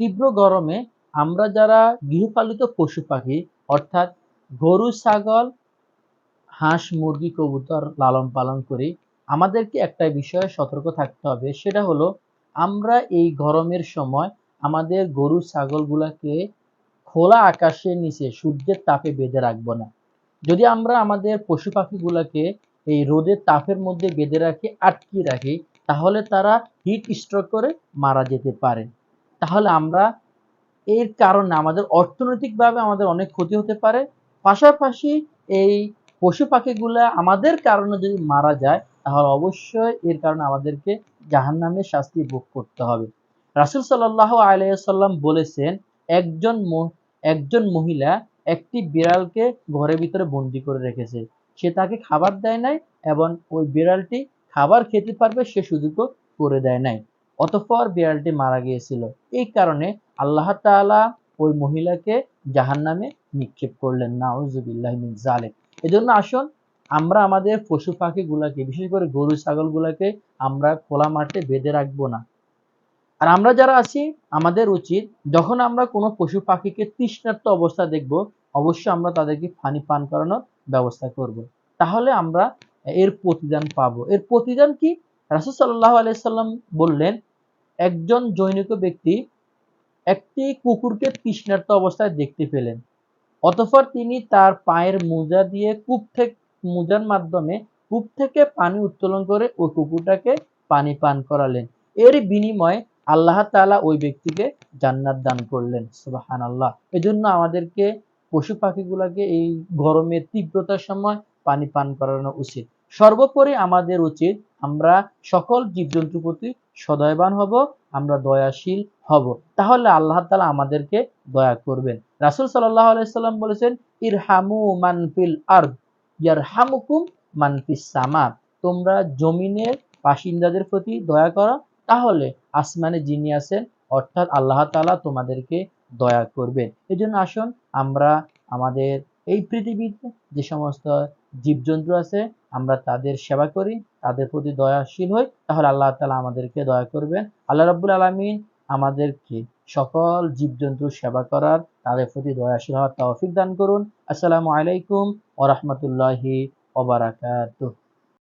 তীব্র গরমে আমরা যারা গৃহপালিত পশু পাখি, অর্থাৎ গরু, ছাগল, হাঁস, মুরগি, কবুতর লালন পালন করি, আমাদেরকে একটা বিষয়ে সতর্ক থাকতে হবে, সেটা হলো আমরা এই গরমের সময় আমাদের গরু, ছাগলগুলাকে খোলা আকাশের নিচে সূর্যের তাপে বেঁধে রাখব না। যদি আমরা আমাদের পশু পাখিগুলোকে এই রোদের তাপের মধ্যে বেঁধে রাখি, আটকিয়ে রাখি, তাহলে তারা হিট স্ট্রোক করে মারা যেতে পারে। তাহলে আমরা এর কারণে আমাদের অর্থনৈতিকভাবে আমাদের অনেক ক্ষতি হতে পারে। পাশাপাশি এই পশু পাখিগুলা আমাদের কারণে যদি মারা যায়, তাহলে অবশ্যই এর কারণে আমাদেরকে জাহান্নামের শাস্তি ভোগ করতে হবে। রাসুল সাল্লাহ আলাইসাল্লাম বলেছেন, একজন একজন মহিলা একটি বিড়ালকে ঘরের ভিতরে বন্দি করে রেখেছে। সে তাকে খাবার দেয় নাই এবং ওই বিড়ালটি খাবার খেতে পারবে সে সুযোগও করে দেয় নাই। অতঃপর বিড়ালটি মারা গিয়েছিল। এই কারণে আল্লাহ তাআলা ওই মহিলাকে জাহান্নামে নিক্ষেপ করলেন। নাউজুবিল্লাহ মিন জালেক এজন্য আসুন, আমরা আমাদের পশু পাখিগুলাকে, বিশেষ করে গরু, ছাগলগুলাকে আমরা খোলা মাঠে বেঁধে রাখব না। আর আমরা যারা আছি, আমাদের উচিত যখন আমরা কোনো পশু পাখিকে তৃষ্ণার্ত অবস্থা দেখব, অবশ্যই আমরা তাদেরকে পানি পান করানোর ব্যবস্থা করব। তাহলে আমরা এর প্রতিদান পাবো। এর প্রতিদান কি? রাসুল সাল্লাহ আলাইসাল্লাম বললেন একজন জৈনিক ব্যক্তি একটি কুকুরকে তৃষ্ণার্ত অবস্থায় দেখতে পেলেন। অতঃপর তিনি তার পায়ের মোজা দিয়ে কূপ থেকে, মোজার মাধ্যমে কূপ থেকে পানি উত্তোলন করে ওই কুকুরটাকে পানি পান করালেন। এর বিনিময়ে আল্লাহ তাআলা ওই ব্যক্তিকে জান্নাত দান করলেন। সুবাহান আল্লাহ এজন্য আমাদেরকে, পশু পাখিগুলোকে এই গরমের তীব্রতার সময় পানি পান করানো উচিত। সর্বোপরি আমাদের উচিত আমরা সকল জীবজন্তুর প্রতি সদয়বান হব, আমরা দয়াশীল হব। তাহলে আল্লাহ তাআলা আমাদেরকে দয়া করবেন। রাসূল সাল্লাল্লাহু আলাইহি সাল্লাম বলেছেন, ইরহামু মানফিল আরদ, ইয়ারহামুকুম মানফিস সামা। তোমরা জমিনের বাসিন্দাদের প্রতি দয়া করো, তাহলে আসমানে যিনি আছেন, অর্থাৎ আল্লাহ তাআলা তোমাদেরকে দয়া করবেন। এই আসুন, আমরা আমাদের এই পৃথিবীতে যে সমস্ত জীবজন্তু আছে, আমরা তাদের সেবা করি, তাদের প্রতি দয়াশীল হই, তাহলে আল্লাহ তালা আমাদেরকে দয়া করবেন। আল্লাহ রাব্বুল আলমিন আমাদেরকে সকল জীবজন্তুর সেবা করার তাদের প্রতি দয়াশীল হওয়ার তৌফিক দান করুন। আসসালামু আলাইকুম ওয়া রহমতুল্লাহি ওয়া বারাকাতুহু।